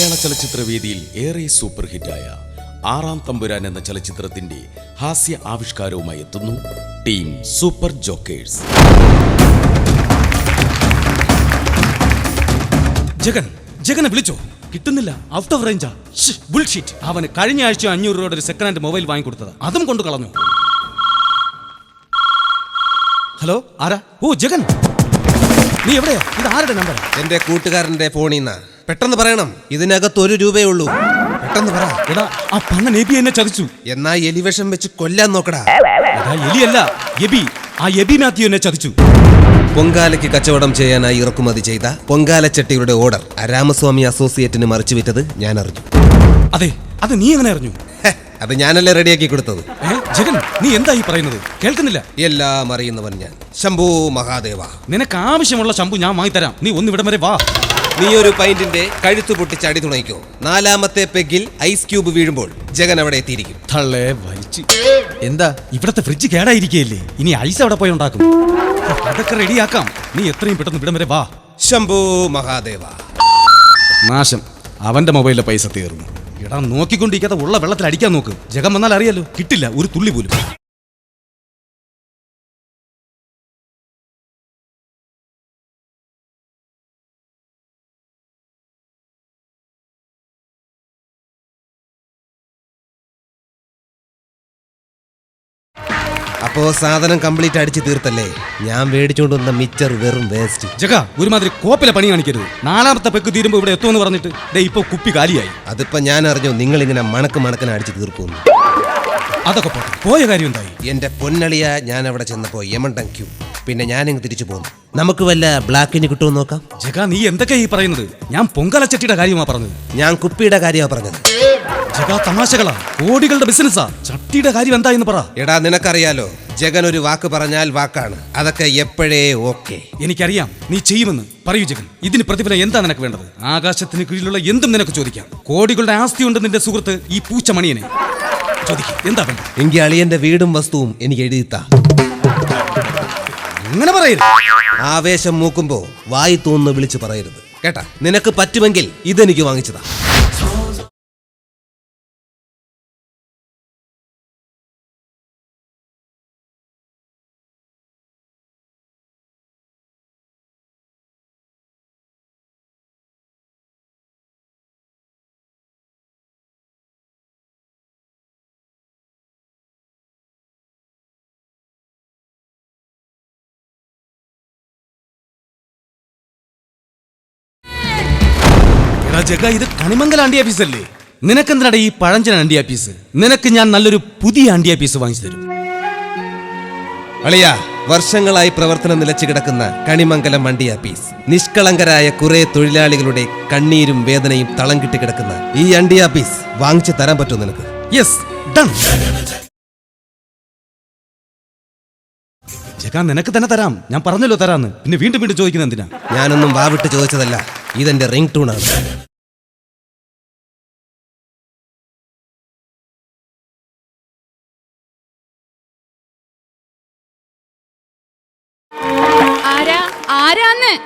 മലയാള ചലച്ചിത്ര വേദിയിൽ ഏറെ സൂപ്പർ ഹിറ്റായ ആറാം തമ്പുരാൻ എന്ന ചലച്ചിത്രത്തിന്റെ ഹാസ്യ ആവിഷ്കാരവുമായി എത്തുന്നു ടീം സൂപ്പർ ജോക്കേഴ്സ്. ജഗൻ ജഗനെ വിളിച്ചോ? കിട്ടുന്നില്ല. ഔട്ട് ഓഫ് റേഞ്ചാ ബുൾഷീറ്റ് അവന് കഴിഞ്ഞ ആഴ്ച അഞ്ഞൂറ് രൂപയുടെ ഒരു സെക്കൻഡ് ഹാൻഡ് മൊബൈൽ വാങ്ങിക്കൊടുത്തത്. അതും കൊണ്ട് കളഞ്ഞു. ഹലോ ആരാ? ഓ ജഗൻ. നീ എവിടെയാ? ഇത് ആരുടെ നമ്പർ എന്റെ കൂട്ടുകാരന്റെ ഫോണിൽ നിന്നാ. പെട്ടെന്ന് പറയണം. ഇതിനകത്ത് ഒരു രൂപയേ ഉള്ളൂ. പെട്ടെന്ന് പറ. എടാ ആ പന്ന എബി എന്നെ ചതിച്ചു. എന്നാ എലിവേഷം വെച്ച് കൊല്ലാൻ നോക്കടാ. എടാ എലിയല്ല എബി. ആ എബി മാത്യു എന്നെ ചതിച്ചു. പൊങ്കാലയ്ക്ക് കച്ചവടം ചെയ്യാനായി ഇറക്കുമതി ചെയ്ത പൊങ്കാലച്ചട്ടിയുടെ ഓർഡർ രാമസ്വാമി അസോസിയേറ്റിന് മറിച്ചു വിറ്റത് ഞാൻ അറിഞ്ഞു അതെ അത് നീ എങ്ങനെ അറിഞ്ഞു? ഹെ, അത് ഞാനല്ലേ റെഡിയാക്കി കൊടുത്തത്. ഏ ജഗൻ നീ എന്താ ഈ പറയുന്നത്? കേൾക്കുന്നില്ല. എല്ലാം അറിയുന്നവൻ ഞാൻ. ശംഭു മഹാദേവ. നിനക്ക് ആവശ്യമുള്ള ശമ്പു ഞാൻ വാങ്ങിത്തരാം. നീ ഒന്ന് ഇവിടം വരെ വാ. നീ ഒരു പൈന്റിന്റെ കഴുത്തു പൊട്ടിച്ച് അടി തുണയ്ക്കോ. നാലാമത്തെ പെഗിൽ ഐസ് ക്യൂബ് വീഴുമ്പോൾ ജഗൻ അവിടെ എത്തിയിരിക്കും. തള്ളേ വലിച്ചു. എന്താ? ഇവിടത്തെ ഫ്രിഡ്ജ് കേടായിരിക്കേല്ലേ ഇനി ഐസ് അവിടെ പോയി ഉണ്ടാക്കും. അതൊക്കെ റെഡിയാക്കാം. നീ എത്രയും പെട്ടെന്ന് ഇവിടം വരെ വാ. ശംഭു മഹാദേവ. നാശം. അവന്റെ മൊബൈലിലെ പൈസ തീർന്നു. എടാ നോക്കിക്കൊണ്ടിരിക്കാതെ ഉള്ള വെള്ളത്തിൽ അടിക്കാൻ നോക്ക്. ജഗം വന്നാൽ അറിയാലോ. കിട്ടില്ല ഒരു തുള്ളി പോലും. അപ്പോ സാധനം കംപ്ലീറ്റ് അടിച്ചു തീർത്തല്ലേ? ഞാൻ മേടിച്ചോണ്ട് വന്ന മിച്ചർ വെറും വേസ്റ്റ്. ജഗ ഒരുമാതിരി കോപ്പിലെ പണി കാണിക്കരുത്. നാലാമത്തെ പെക്ക് തീരുമ്പോ ഇവിടെ എത്തുമെന്ന് പറഞ്ഞിട്ട് ദേ ഇപ്പൊ കുപ്പി കാലിയായി. അതിപ്പോ ഞാൻ അറിഞ്ഞു നിങ്ങൾ ഇങ്ങനെ മണക്ക് മണക്കിന് അടിച്ചു തീർക്കുന്നു അതൊക്കെ പോട്ടെ. പോയ കാര്യം എന്തായി? എന്റെ പൊന്നളിയ ഞാൻ അവിടെ ചെന്നപ്പോ യമണ്ടൻ ക്യൂ പിന്നെ ഞാൻ ഞാനിങ്ങ് തിരിച്ചു പോകുന്നു നമുക്ക് വല്ല ബ്ലാക്കിന് കിട്ടുമോ നോക്കാം? ജഗ നീ എന്തൊക്കെയാ ഈ പറയുന്നത്? ഞാൻ പൊങ്കാലച്ചട്ടിയുടെ കാര്യമാ പറഞ്ഞത്. ഞാൻ കുപ്പിയുടെ കാര്യമാ പറഞ്ഞത്. ജഗ തമാശകളാ. കോടികളുടെ ബിസിനസ്സാ. ചട്ടിയുടെ കാര്യം എന്താ എന്ന് പറ. എടാ നിനക്കറിയാലോ ജഗൻ ഒരു വാക്ക് പറഞ്ഞാൽ വാക്കാണ്. അതൊക്കെ എപ്പോഴേ ഓക്കെ. എനിക്കറിയാം നീ ചെയ്യുമെന്ന്. പറയൂ ജഗൻ. ഇതിന് പ്രതിഫലം എന്താ നിനക്ക് വേണ്ടത്? ആകാശത്തിന് കീഴിലുള്ള എന്തും നിനക്ക് ചോദിക്കാം. കോടികളുടെ ആസ്തി ഉണ്ട് നിന്റെ സുഹൃത്ത് ഈ പൂച്ച മണിയനെ. ചോദിക്കും എന്താ വേണ്ടത്? എങ്കിൽ അളിയന്റെ വീടും വസ്തുവും എനിക്ക് എഴുതിത്താ. അങ്ങനെ പറയരുത്. ആവേശം മൂക്കുമ്പോ വായി തോന്നുന്നു വിളിച്ചു പറയരുത്. കേട്ടാ നിനക്ക് പറ്റുമെങ്കിൽ ഇതെനിക്ക് വാങ്ങിച്ചതാ. ജഗ ഇത് കണിമംഗല ആണ്ടി ആഫീസ് അല്ലേ നിനക്കെന്തിനാടാ ഈ പഴഞ്ചൻ ആണ്ടി ആഫീസ് നിനക്ക് ഞാൻ നല്ലൊരു പുതിയ ആണ്ടി ആഫീസ് വാങ്ങിച്ചു തരും. അളിയ വർഷങ്ങളായി പ്രവർത്തനം നിലച്ചു കിടക്കുന്ന കണിമംഗലം വണ്ടി ആപ്പീസ് നിഷ്കളങ്കരായ കുറെ തൊഴിലാളികളുടെ കണ്ണീരും വേദനയും തളം കിട്ടി കിടക്കുന്ന ഈ അണ്ടി ആപ്പീസ് വാങ്ങിച്ചു തരാൻ പറ്റുമോ നിനക്ക്? യെസ് ഡൺ ജഗ നിനക്ക് തന്നെ തരാം. ഞാൻ പറഞ്ഞല്ലോ തരാന്ന്. പിന്നെ വീണ്ടും വീണ്ടും ചോദിക്കുന്ന എന്തിനാ? ഞാനൊന്നും വാവിട്ട് ചോദിച്ചതല്ല. ഇതെന്റെ റിംഗ് ടൂണാണ്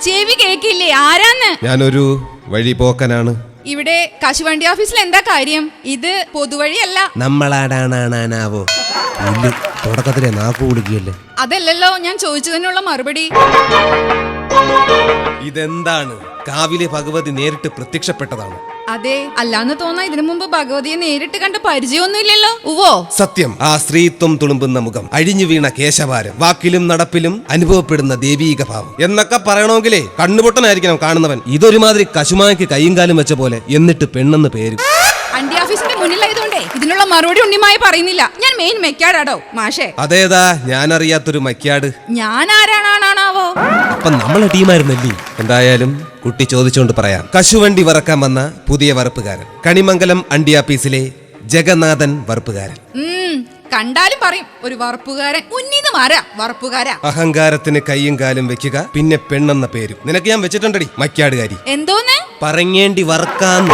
ചെവി കേക്കില്ലേ ആരാന്ന്? ഞാനൊരു വഴിപോക്കനാണ്. ഇവിടെ കശുവണ്ടി ഓഫീസിൽ എന്താ കാര്യം? ഇത് പൊതുവഴിയല്ല. നമ്മളാടാണാനാവോ ഇല്ല തുടക്കത്തിലെ നാക്കു കുളിക്കുകയല്ലേ അതല്ലല്ലോ ഞാൻ ചോദിച്ചതിനുള്ള മറുപടി. ഇതെന്താണ്? കാവിലെ ഭഗവതി നേരിട്ട് പ്രത്യക്ഷപ്പെട്ടതാണ്. അതെ അല്ലാന്ന് തോന്നാ ഇതിനു മുമ്പ് ഭഗവതിയെ നേരിട്ട് കണ്ട പരിചയമൊന്നുമില്ലല്ലോ. ഉവോ സത്യം. ആ സ്ത്രീത്വം തുളുമ്പുന്ന മുഖം അഴിഞ്ഞു വീണ കേശവാരം വാക്കിലും നടപ്പിലും അനുഭവപ്പെടുന്ന ദൈവീക ഭാവം എന്നൊക്കെ പറയണമെങ്കിലേ കണ്ണുപൊട്ടനായിരിക്കണം കാണുന്നവൻ. ഇതൊരുമാതിരി കശുമാക്ക് കൈയും കാലും വെച്ച പോലെ എന്നിട്ട് പെണ്ണെന്ന് പേര്. മുന്നിലായതുകൊണ്ടേ ഇതിനുള്ള മറുപടി ഉണ്ണിമായി പറയുന്നില്ല. ഞാൻ മെയിൻ മെക്കാടാടോ മാഷേ. അതേതാ? ഞാനറിയാത്തൊരു മക്യാട് ഞാൻ ആരാണാണാവോ അപ്പൊ നമ്മളെ ടീമായിരുന്നല്ലേ? എന്തായാലും കുട്ടി ചോദിച്ചുകൊണ്ട് പറയാം. കശുവണ്ടി വറക്കാൻ വന്ന പുതിയ വറുപ്പുകാരൻ. കണിമംഗലം അണ്ടിയാപ്പീസിലെ ജഗന്നാഥൻ വറുപ്പുകാരൻ. ഉം കണ്ടാലും പറയും ഒരു വറപ്പുകാരൻ. ഉന്നീതമാരാ വറപ്പുകാരാ. അഹങ്കാരത്തിന് കൈയും കാലും വെക്കുക പിന്നെ പെണ്ണെന്ന പേരും. നിനക്ക് ഞാൻ വെച്ചിട്ടുണ്ടടി മക്കാടുകാരി. എന്തോന്ന്? പറങ്ങേണ്ടി വറക്കാന്ന്.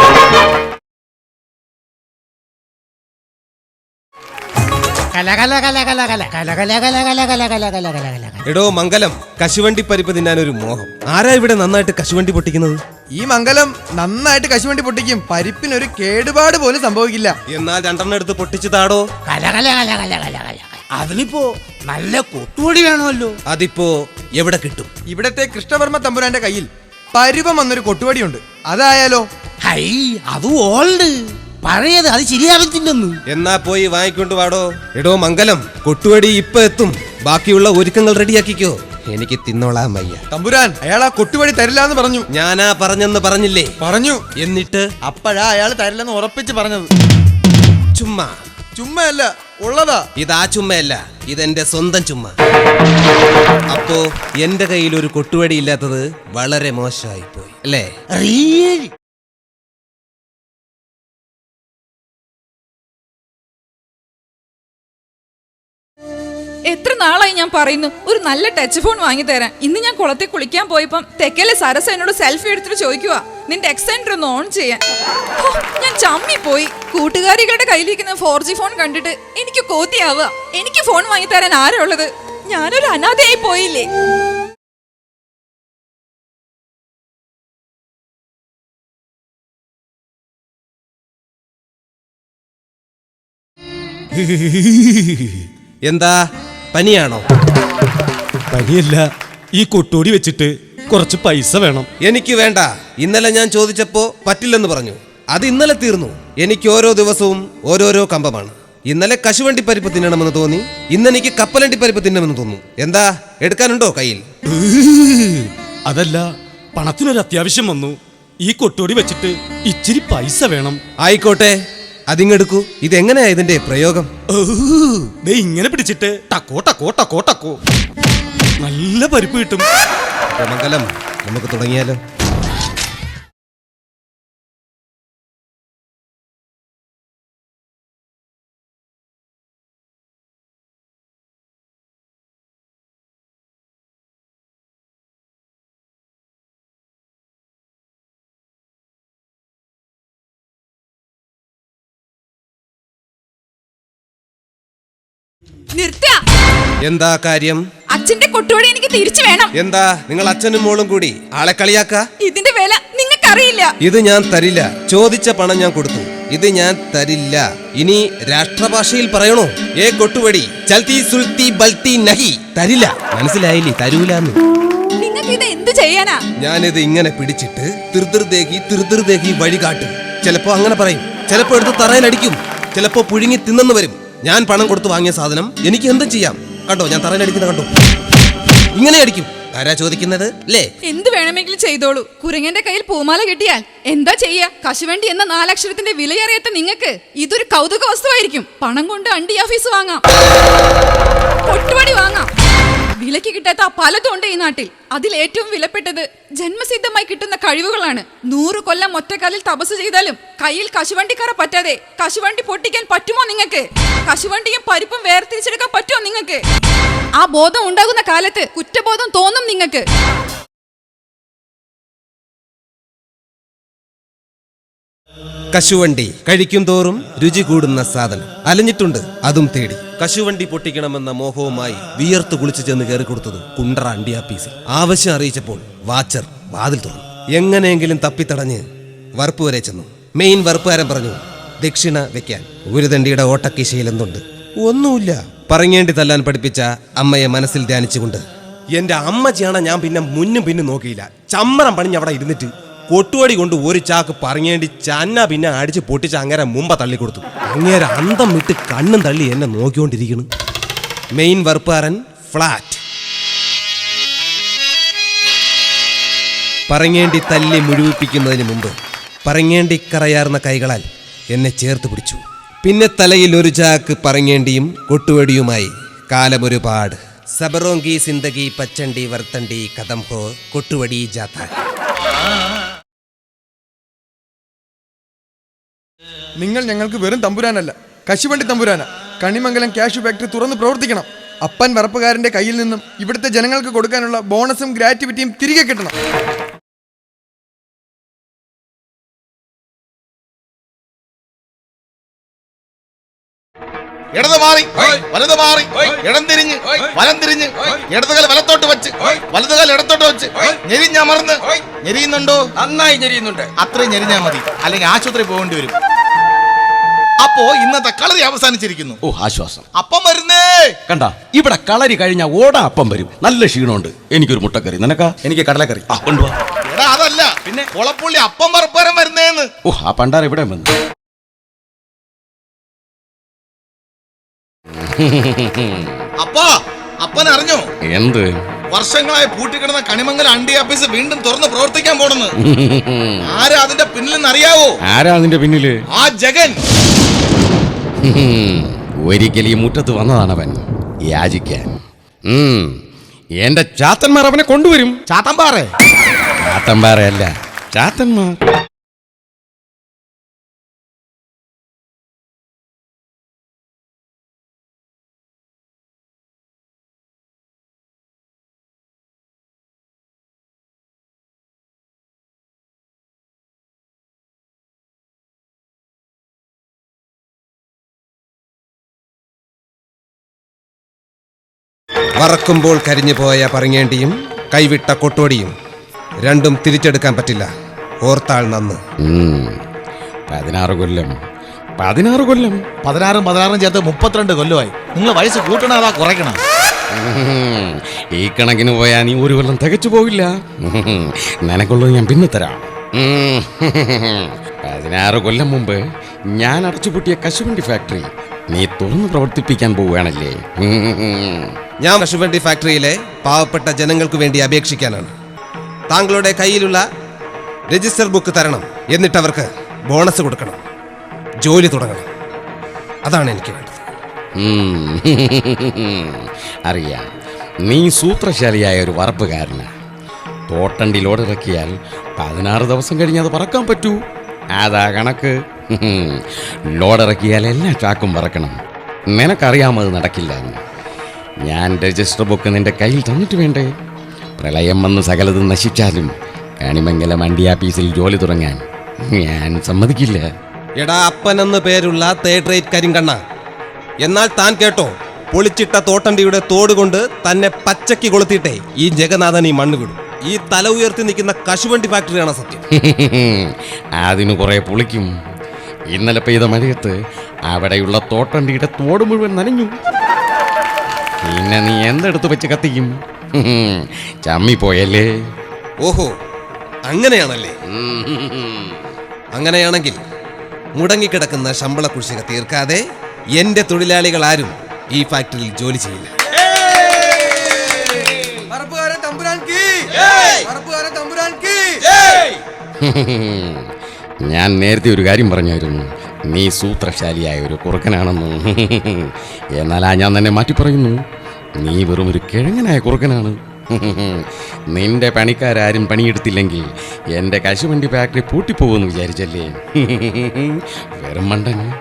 എടോ മംഗലം കശുവണ്ടി പരിപ്പ് തിന്നാൻ ഒരു മോഹം ആരാ ഇവിടെ നന്നായിട്ട് കശുവണ്ടി പൊട്ടിക്കുന്നത് ഈ മംഗലം നന്നായിട്ട് കശുവണ്ടി പൊട്ടിക്കും പരിപ്പിനൊരു കേടുപാട് പോലും സംഭവിക്കില്ല എന്നാൽ രണ്ടെണ്ണം എടുത്ത് പൊട്ടിച്ചു താടോ അതിനിപ്പോ നല്ല കൊട്ടുപൊടി വേണമല്ലോ അതിപ്പോ എവിടെ കിട്ടും ഇവിടത്തെ കൃഷ്ണവർമ്മ തമ്പുരാന്റെ കയ്യിൽ പരുവം വന്നൊരു കൊട്ടുപൊടിയുണ്ട് അതായാലോ ഹൈ അത് ഓൾഡ് പഴയത് അത് ശരിയാവത്തില്ലെന്ന്. എന്നാ പോയി വാങ്ങിക്കൊണ്ട് വാടോ. എടോ മംഗലം കൊട്ടുവടി ഇപ്പൊ എത്തും. ബാക്കിയുള്ള ഒരുക്കങ്ങൾ റെഡിയാക്കിക്കോ. എനിക്ക് തിന്നോളാം വയ്യ തമ്പുരാൻ അയാൾ ആ കൊട്ടുവടി തരില്ല എന്ന് പറഞ്ഞു. ഞാനാ പറഞ്ഞെന്ന് പറഞ്ഞില്ലേ? പറഞ്ഞു. എന്നിട്ട്? അപ്പോഴാ അയാൾ തരില്ലെന്ന് ഉറപ്പിച്ച് പറഞ്ഞത്. ചുമ്മാ. ചുമ്മയല്ല ഉള്ളതാ. ഇതാ ചുമ്മയല്ല. ഇതെന്റെ സ്വന്തം ചുമ്മ. അപ്പോ എന്റെ കയ്യിൽ ഒരു കൊട്ടുവടി ഇല്ലാത്തത് വളരെ മോശമായി പോയി അല്ലേ എത്ര നാളായി ഞാൻ പറയുന്നു? ഒരു നല്ല ടച്ച് ഫോൺ വാങ്ങി തരാൻ. ഇന്ന് ഞാൻ കുളത്തിൽ കുളിക്കാൻ പോയപ്പം തെക്കലെ സരസ എന്നോട് സെൽഫി എടുത്തിട്ട് ചോദിക്കുക നിന്റെ എക്സെൻഡർ ഒന്ന് ഓൺ ചെയ്യാൻ. ഞാൻ ചമ്മി പോയി കൂട്ടുകാരികളുടെ കയ്യിലിരിക്കുന്ന ഫോർ ജി ഫോൺ കണ്ടിട്ട് എനിക്ക് കോതിയാവുക. എനിക്ക് ഫോൺ വാങ്ങി തരാൻ ആരാ ഉള്ളത്? ഞാനൊരു അനാഥയായി പോയില്ലേ? എന്താ? പനിയാണോ? പനിയല്ല ഈ കൊട്ടോടി വെച്ചിട്ട് കുറച്ച് പൈസ വേണം. എനിക്ക് വേണ്ട. ഇന്നലെ ഞാൻ ചോദിച്ചപ്പോ പറ്റില്ലെന്ന് പറഞ്ഞു. അത് ഇന്നലെ തീർന്നു. എനിക്ക് ഓരോ ദിവസവും ഓരോരോ കമ്പമാണ്. ഇന്നലെ കശുവണ്ടി പരിപ്പ് തിന്നണമെന്ന് തോന്നി. ഇന്നെനിക്ക് കപ്പലണ്ടി പരിപ്പ് തിന്നണമെന്ന് തോന്നുന്നു. എന്താ? എടുക്കാനുണ്ടോ കയ്യിൽ? അതല്ല പണത്തിനൊരു അത്യാവശ്യം വന്നു. ഈ കൊട്ടോടി വെച്ചിട്ട് ഇച്ചിരി പൈസ വേണം. ആയിക്കോട്ടെ. അതിങ്ങെടുക്കൂ. ഇതെങ്ങനെയാ ഇതിന്റെ പ്രയോഗം? ദേ ഇങ്ങനെ പിടിച്ചിട്ട് ടക്കോ ടക്കോ ടക്കോ ടക്കോ. നല്ല പരിപ്പ് കിട്ടും. മംഗലം നമുക്ക് തുടങ്ങിയാലോ? എന്താ കാര്യം? അച്ഛന്റെ കൊട്ടുപടി എനിക്ക് തിരിച്ചു വേണം. എന്താ? നിങ്ങൾ അച്ഛനും മോളും കൂടി ആളെ കളിയാക്ക? ഇതിന്റെ വില നിങ്ങൾക്കറിയില്ല. ഇത് ഞാൻ തരില്ല. ചോദിച്ച പണം ഞാൻ കൊടുത്തു. ഇത് ഞാൻ തരില്ല. ഇനി രാഷ്ട്രഭാഷയിൽ പറയണോ? ഏ കൊട്ടുപടി ചൽത്തി സുൽത്തി ബൽത്തി നഹി. തരില്ല. മനസ്സിലായില്ലേ? തരൂലാന്ന്. നിങ്ങൾക്ക് ഇത് എന്ത് ചെയ്യാനാ? ഞാനിത് ഇങ്ങനെ പിടിച്ചിട്ട് തിർതിർദേഹി തിർതിർദേഹി വഴികാട്ടും. ചിലപ്പോ അങ്ങനെ പറയും. ചിലപ്പോ എടുത്ത് തറയിലടിക്കും. ചിലപ്പോ പുഴുങ്ങി തിന്നെന്ന് വരും. ഞാൻ പണം കൊടുത്ത് വാങ്ങിയ സാധനം എനിക്ക് എന്തും ചെയ്യാം. കണ്ടോ? ഞാൻ തറയിലടിക്കുന്ന കണ്ടു? ഇങ്ങനെ അടിക്കും. ആരാ ചോദിക്കുന്നത്? അല്ലേ എന്ത് വേണമെങ്കിലും ചെയ്തോളൂ. കുരങ്ങന്റെ കയ്യിൽ പൂമാല കിട്ടിയാൽ എന്താ ചെയ്യാ? കശുവണ്ടി എന്ന നാലക്ഷരത്തിന്റെ വിലയറിയാത്ത നിങ്ങൾക്ക് ഇതൊരു കൗതുക വസ്തുവായിരിക്കും. പണം കൊണ്ട് അണ്ടി ഓഫീസ് വാങ്ങാം. കൊട്ടുപടി വാങ്ങാം. വിലക്ക് കിട്ടാത്ത പലതും ഉണ്ട് ഈ നാട്ടിൽ. അതിൽ ഏറ്റവും വിലപ്പെട്ടത് ജന്മസിദ്ധമായി കിട്ടുന്ന കഴിവുകളാണ്. നൂറ് കൊല്ലം ഒറ്റക്കാലിൽ തപസ് ചെയ്താലും കയ്യിൽ കശുവണ്ടിക്കറ പറ്റാതെ കശുവണ്ടി പൊട്ടിക്കാൻ പറ്റുമോ നിങ്ങൾക്ക്? കശുവണ്ടിയും പരിപ്പും വേർതിരിച്ചെടുക്കാൻ പറ്റുമോ നിങ്ങൾക്ക്? ആ ബോധം ഉണ്ടാകുന്ന കാലത്ത് കുറ്റബോധം തോന്നും നിങ്ങൾക്ക്. കശുവണ്ടി കഴിക്കും തോറും രുചി കൂടുന്ന സാധനം. അലഞ്ഞിട്ടുണ്ട് അതും തേടി. കശുവണ്ടി പൊട്ടിക്കണമെന്ന മോഹവുമായി വിയർത്ത് കുളിച്ചു ചെന്ന് കയറി കൊടുത്തത് കുണ്ടറ അണ്ടിയാപ്പീസിൽ ആവശ്യം അറിയിച്ചപ്പോൾ വാച്ചർ വാതിൽ തുറന്നു. എങ്ങനെയെങ്കിലും തപ്പിത്തടഞ്ഞ് വറുപ്പ് വരെ ചെന്നു. മെയിൻ വറുപ്പുകാരൻ പറഞ്ഞു ദക്ഷിണ വെക്കാൻ ഗുരുതണ്ടിയുടെ ഓട്ടക്കിശയിൽ എന്തുണ്ട്? ഒന്നുമില്ല. പറങ്ങേണ്ടി തല്ലാൻ പഠിപ്പിച്ച അമ്മയെ മനസ്സിൽ ധ്യാനിച്ചുകൊണ്ട്. എന്റെ അമ്മ ചെയ്യണ ഞാൻ പിന്നെ മുന്നും പിന്നും നോക്കിയില്ല. ചമ്മരം പണിഞ്ഞ് അവിടെ ഇരുന്നിട്ട് കൊട്ടുവടി കൊണ്ട് ഒരു ചാക്ക് പറഞ്ഞേണ്ടി ചന്ന പിന്നെ അടിച്ച് പൊട്ടിച്ച് അങ്ങേരെ മുമ്പ തള്ളിക്കൊടുത്തു അങ്ങേരെ അന്തം വിട്ട് കണ്ണും തള്ളി എന്നെ നോക്കിക്കൊണ്ടിരിക്കുന്നു. മെയിൻ വർപ്പാരൻ ഫ്ലാറ്റ് പറങ്ങേണ്ടി തല്ലി മുഴുവിപ്പിക്കുന്നതിന് മുമ്പ് പറങ്ങേണ്ടി കറയാർന്ന കൈകളാൽ എന്നെ ചേർത്ത് പിടിച്ചു. പിന്നെ തലയിൽ ഒരു ചാക്ക് പറങ്ങേണ്ടിയും കൊട്ടുവടിയുമായി കാലമൊരുപാട് സബറോങ്കി സിന്ദഗി പച്ചണ്ടി വർത്തണ്ടി കഥം ഹോ കൊട്ടുവടി ജാഥ. നിങ്ങൾ ഞങ്ങൾക്ക് വെറും തമ്പുരാനല്ല കശുവണ്ടി തമ്പുരാന. കണിമംഗലം ക്യാഷ് ഫാക്ടറി തുറന്ന് പ്രവർത്തിക്കണം. അപ്പൻ വറപ്പുകാരന്റെ കയ്യിൽ നിന്നും ഇവിടുത്തെ ജനങ്ങൾക്ക് കൊടുക്കാനുള്ള ബോണസും ഗ്രാറ്റുവിറ്റിയും തിരികെ കിട്ടണം. ഇടത് മാറി വലത് മാറി ഇടം തിരിഞ്ഞ് വലം തിരിഞ്ഞ് ഇടതുകാൽ വലത്തോട്ട് വെച്ച് വലതുകാൽ ഇടത്തോട്ട് വെച്ച് ഞെരിഞ്ഞമർന്ന് ഞെരിയുന്നുണ്ടോ? നന്നായി ഞെരിയുന്നുണ്ട്. അത്രയും ഞെരിഞ്ഞാൽ മതി. അല്ലെങ്കിൽ ആശുപത്രി പോകേണ്ടി വരും. അപ്പോ ഇന്നത്തെ കളരി അവസാനിച്ചിരിക്കുന്നു. ഓ ആശ്വാസം. അപ്പം വരുന്നേ. കണ്ട ഇവിടെ കളരി കഴിഞ്ഞ ഓട അപ്പം വരും. നല്ല ക്ഷീണമുണ്ട്. എനിക്കൊരു മുട്ടക്കറി. നിനക്കാ? എനിക്ക് കടലക്കറി. ആ കൊണ്ടുവാ. എടാ അതല്ല. പിന്നെ? കുളപ്പുള്ളി അപ്പം പറപ്പരം വരുന്നേന്ന്. ഓ ആ പണ്ടാര ഇവിടെ വന്നു. അപ്പാ അപ്പൻ അറിഞ്ഞോ? എന്ത്? വർഷങ്ങളായി പൂട്ടിക്കിടന്ന കണിമംഗല അണ്ടി ഓഫീസ് വീണ്ടും തുറന്ന് പ്രവർത്തിക്കാൻ പോണെന്ന്. ആരാ അതിന്റെ പിന്നിലെന്ന് അറിയാവോ? ആരാ അതിന്റെ പിന്നിൽ? ആ ജഗൻ. ഒരിക്കൽ ഈ മുറ്റത്ത് വന്നതാണ് അവൻ. യാചിക്കാൻ. എന്റെ ചാത്തന്മാർ അവനെ കൊണ്ടുവരും. ചാത്തമ്പാറേ അല്ല. ചാത്തന്മാർ. വറക്കുമ്പോൾ കരിഞ്ഞു പോയ പറങ്ങേണ്ടിയും കൈവിട്ട കൊട്ടോടിയും രണ്ടും തിരിച്ചെടുക്കാൻ പറ്റില്ല. ഓർത്താൾ നന്ന്. പതിനാറ് കൊല്ലം. പതിനാറ് കൊല്ലം. പതിനാറും പതിനാറും ചേർത്ത് മുപ്പത്തിരണ്ട് കൊല്ലമായി. നിങ്ങൾ വയസ്സ് കൂട്ടണതാ കുറയ്ക്കണം? ഈ കണക്കിന് പോയാൽ നീ ഒരു കൊല്ലം തികച്ചു പോകില്ല. നിനക്കുള്ളത് ഞാൻ പിന്നെ തരാം. പതിനാറ് കൊല്ലം മുമ്പ് ഞാൻ അടച്ചുപൂട്ടിയ കശുവണ്ടി ഫാക്ടറി നീ തുറന്ന് പ്രവർത്തിപ്പിക്കാൻ പോവുകയാണല്ലേ? ഞാൻ കശുവണ്ടി ഫാക്ടറിയിലെ പാവപ്പെട്ട ജനങ്ങൾക്ക് വേണ്ടി അപേക്ഷിക്കാനാണ്. താങ്കളുടെ കയ്യിലുള്ള രജിസ്റ്റർ ബുക്ക് തരണം എന്നിട്ട് അവർക്ക് ബോണസ് കൊടുക്കണം. ജോലി തുടങ്ങണം. അതാണ് എനിക്ക് വേണ്ടത്. അറിയാം. നീ സൂത്രശാലിയായ ഒരു വറപ്പുകാരന്. തോട്ടണ്ടിലോടിറക്കിയാൽ പതിനാറ് ദിവസം കഴിഞ്ഞ് അത് പറക്കാൻ പറ്റൂ. അതാ കണക്ക്. ലോഡ് ഇറക്കിയാൽ എല്ലാ ചാക്കും പറക്കണം നിനക്കറിയാമത് നടക്കില്ല ഞാൻ രജിസ്റ്റർ ബുക്ക് നിന്റെ കയ്യിൽ തന്നിട്ട് വേണ്ടേ? പ്രളയം വന്ന് സകലതും നശിച്ചാലും കാണിമംഗലം അണ്ടി ആഫീസിൽ ജോലി തുടങ്ങാൻ ഞാൻ സമ്മതിക്കില്ല. എടാ അപ്പനെന്ന് പേരുള്ള തേർഡ് റേറ്റ് കരിങ്കണ്ണ. എന്നാൽ താൻ കേട്ടോ പൊളിച്ചിട്ട തോട്ടണ്ടിയുടെ തോട് കൊണ്ട് തന്നെ പച്ചക്ക് കൊളുത്തിട്ടേ ഈ ജഗന്നാഥൻ ഈ മണ്ണ് വിടും. ഈ തല ഉയർത്തി നിൽക്കുന്ന കശുവണ്ടി ഫാക്ടറിയാണ് സത്യം? അതിന് കുറെ പുളിക്കും. ഇന്നലെ പെയ്ത മഴയത്ത് അവിടെയുള്ള തോട്ടണ്ടിയുടെ തോട് മുഴുവൻ നനഞ്ഞു. പിന്നെ നീ എന്തെടുത്ത് വെച്ച് കത്തിക്കും? ചമ്മിപ്പോയല്ലേ? ഓഹോ അങ്ങനെയാണല്ലേ? അങ്ങനെയാണെങ്കിൽ മുടങ്ങിക്കിടക്കുന്ന ശമ്പള കുടിശ്ശിക തീർക്കാതെ എന്റെ തൊഴിലാളികൾ ആരും ഈ ഫാക്ടറിയിൽ ജോലി ചെയ്യില്ല. ഞാൻ നേരത്തെ ഒരു കാര്യം പറഞ്ഞായിരുന്നു. നീ സൂത്രശാലിയായ ഒരു കുറുക്കനാണെന്ന്. എന്നാൽ ആ ഞാൻ തന്നെ മാറ്റി പറയുന്നു. നീ വെറും ഒരു കിഴങ്ങനായ കുറുക്കനാണ്. നിന്റെ പണിക്കാരും പണിയെടുത്തില്ലെങ്കിൽ എന്റെ കശുവണ്ടി ഫാക്ടറി പൂട്ടിപ്പോകുമെന്ന് വിചാരിച്ചല്ലേ? വെറും മണ്ടൻ.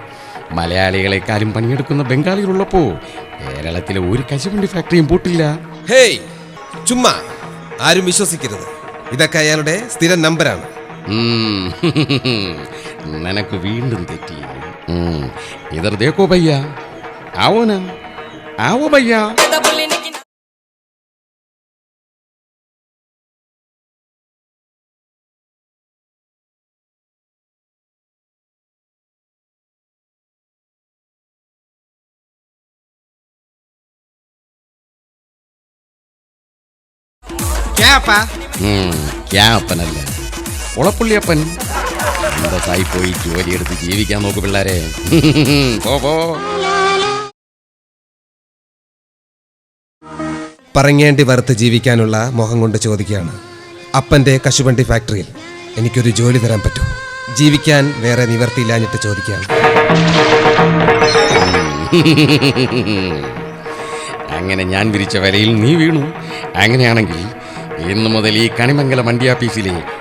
മലയാളികളെക്കാളും പണിയെടുക്കുന്ന ബംഗാളികളുള്ളപ്പോ കേരളത്തിലെ ഒരു കശുവണ്ടി ഫാക്ടറിയും പൂട്ടില്ല. ഹേയ് ചുമ്മാ. ആരും വിശ്വസിക്കരുത്. ഇതൊക്കെ അയാളുടെ സ്ഥിരം നമ്പരാണ് ഉം. നിനക്ക് വീണ്ടും തെറ്റി. ഇതർ ദേക്കോ പയ്യ. ആവോന. ആവോ പയ്യ. ഉം. ഉളപ്പുള്ളിയപ്പൻ. അന്തസ്സായി പോയി ജോലിയെടുത്ത് ജീവിക്കാൻ നോക്ക് പിള്ളേരെ? പോ പോ. പറങ്ങേണ്ടി വറുത്ത് ജീവിക്കാനുള്ള മോഹം കൊണ്ട് ചോദിക്കുകയാണ്. അപ്പന്റെ കശുവണ്ടി ഫാക്ടറിയിൽ എനിക്കൊരു ജോലി തരാൻ പറ്റൂ. ജീവിക്കാൻ വേറെ നിവർത്തിയില്ലാഞ്ഞിട്ട് ചോദിക്കുകയാണ്. അങ്ങനെ ഞാൻ വിരിച്ച വലയിൽ നീ വീണു. അങ്ങനെയാണെങ്കിൽ ഇന്നു മുതൽ ഈ കണിമംഗലം വണ്ടി ഓഫീസിലെ